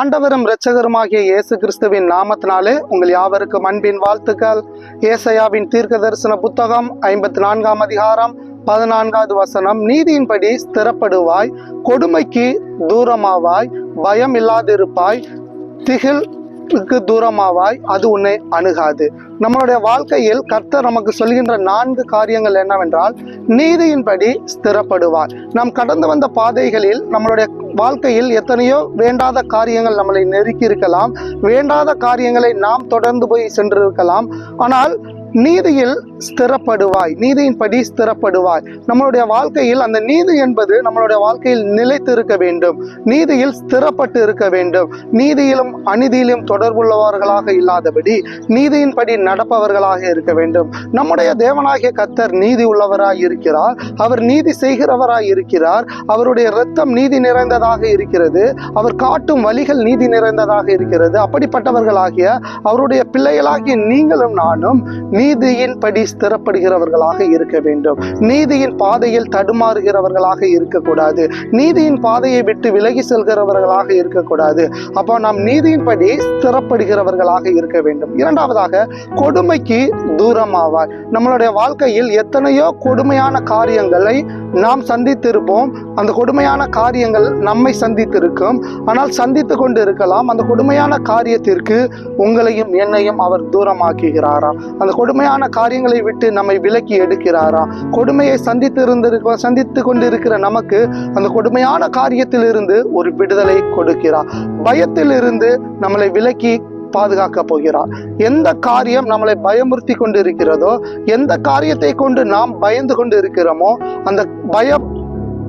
ஆண்டவரும் இரட்சகருமாகிய இயேசு கிறிஸ்துவின் நாமத்தினாலே உங்கள் யாவருக்கும் அன்பின் வாழ்த்துக்கள். ஏசையாவின் தீர்க்க தரிசன புத்தகம் ஐம்பத்தி நான்காம் அதிகாரம் பதினான்காவது வசனம். நீதியின்படி ஸ்திரப்படுவாய் கொடுமைக்கு தூரமாவாய் பயம் இல்லாதிருப்பாய் திகில் தூரமாவாய் அது உன்னை அணுகாது. நம்மளுடைய வாழ்க்கையில் கர்த்தர் நமக்கு சொல்கின்ற நான்கு காரியங்கள் என்னவென்றால் நீதியின்படி ஸ்திரப்படுவார். நாம் கடந்து வந்த பாதைகளில் நம்மளுடைய வாழ்க்கையில் எத்தனையோ வேண்டாத காரியங்கள் நம்மளை நெருக்கி இருக்கலாம். வேண்டாத காரியங்களை நாம் தொடர்ந்து போய் சென்றிருக்கலாம். ஆனால் நீதியில் ஸ்திரப்படுவாய் நீதியின்படி ஸ்திரப்படுவாய். நம்மளுடைய வாழ்க்கையில் அந்த நீதி என்பது நம்மளுடைய வாழ்க்கையில் நிலைத்து இருக்க வேண்டும். நீதியில் ஸ்திரப்பட்டு இருக்க வேண்டும். நீதியிலும் அநீதியிலும் தொடர்புள்ளவர்களாக இல்லாதபடி நீதியின்படி நடப்பவர்களாக இருக்க வேண்டும். நம்முடைய தேவனாகிய கத்தர் நீதி உள்ளவராய் இருக்கிறார். அவர் நீதி செய்கிறவராய் இருக்கிறார். அவருடைய இரத்தம் நீதி நிறைந்ததாக இருக்கிறது. அவர் காட்டும் வழிகள் நீதி நிறைந்ததாக இருக்கிறது. அப்படிப்பட்டவர்களாகிய அவருடைய பிள்ளைகளாகிய நீங்களும் நானும் நீதியின்படி ஸ்திரப்படுகிறவர்களாக இருக்க வேண்டும். நீதியின் பாதையில் தடுமாறுகிறவர்களாக இருக்கக்கூடாது. நீதியின் பாதையை விட்டு விலகி செல்கிறவர்களாக இருக்கக்கூடாது. அப்போ நாம் நீதியின்படி ஸ்திரப்படுகிறவர்களாக இருக்க வேண்டும். இரண்டாவதாக கொடுமைக்கு தூரமாவார். நம்மளுடைய வாழ்க்கையில் எத்தனையோ கொடுமையான காரியங்களை நாம் சந்தித்திருப்போம். அந்த கொடுமையான காரியங்கள் நம்மை சந்தித்திருக்கும். ஆனால் சந்தித்து கொண்டு இருக்கலாம் அந்த கொடுமையான காரியத்திற்கு உங்களையும் என்னையும் அவர் தூரமாக்குகிறாராம் அந்த கொடுமையான காரியங்களை விட்டு நம்மை விலக்கி எடுக்கிறாரா? கொடுமையை சந்தித்து இருந்திருக்க சந்தித்து கொண்டிருக்கிற நமக்கு அந்த கொடுமையான காரியத்திலிருந்து ஒரு விடுதலை கொடுக்கிறார். பயத்திலிருந்து நம்மளை விலக்கி பாதுகாக்க போகிறார். எந்த காரியம் நம்மளை பயமுறுத்தி கொண்டு இருக்கிறதோ எந்த காரியத்தை கொண்டு நாம் பயந்து கொண்டு இருக்கிறோமோ அந்த பயம்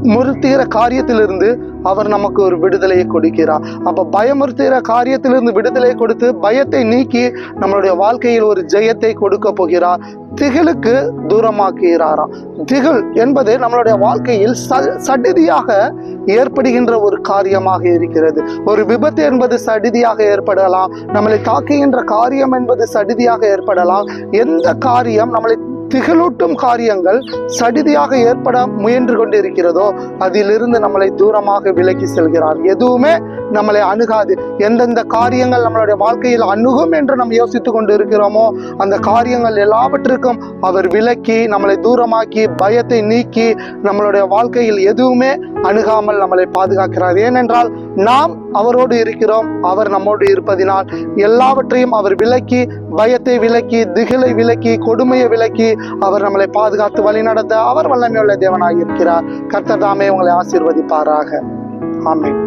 முறுத்துகிற காரியத்திலிருந்து அவர் நமக்கு ஒரு விடுதலையை கொடுக்கிறார். அப்ப பயமுறுத்துகிற காரியத்திலிருந்து விடுதலை கொடுத்து பயத்தை நீக்கி நம்மளுடைய வாழ்க்கையில் ஒரு ஜெயத்தை கொடுக்க போகிறார். திகிலுக்கு தூரமாக்குகிறாராம். திகில் என்பது நம்மளுடைய வாழ்க்கையில் ச- சடிதியாக ஏற்படுகின்ற ஒரு காரியமாக இருக்கிறது. ஒரு விபத்து என்பது சடிதியாக ஏற்படலாம். நம்மளை தாக்குகின்ற காரியம் என்பது சடிதியாக ஏற்படலாம். எந்த காரியம் நம்மளை திகழூட்டும் காரியங்கள் சடிதியாக ஏற்பட முயன்று கொண்டிருக்கிறதோ அதிலிருந்து நம்மளை தூரமாக விலக்கி செல்கிறார். எதுவுமே நம்மளை அணுகாது. எந்தெந்த காரியங்கள் நம்மளுடைய வாழ்க்கையில் அணுகும் என்று நாம் யோசித்துக் கொண்டு இருக்கிறோமோ அந்த காரியங்கள் எல்லாவற்றிற்கும் அவர் விலக்கி நம்மளை தூரமாக்கி பயத்தை நீக்கி நம்மளுடைய வாழ்க்கையில் எதுவுமே அணுகாமல் நம்மளை பாதுகாக்கிறார். ஏனென்றால் நாம் அவரோடு இருக்கிறோம் அவர் நம்மோடு இருப்பதினால் எல்லாவற்றையும் அவர் விலக்கி பயத்தை விலக்கி திகிலை விலக்கி கொடுமையை விலக்கி அவர் நம்மளை பாதுகாத்து வழிநடத்த அவர் வல்லமையுள்ள தேவனாக இருக்கிறார் கர்த்தர் தாமே உங்களை ஆசீர்வதிப்பாராக. ஆமீன்.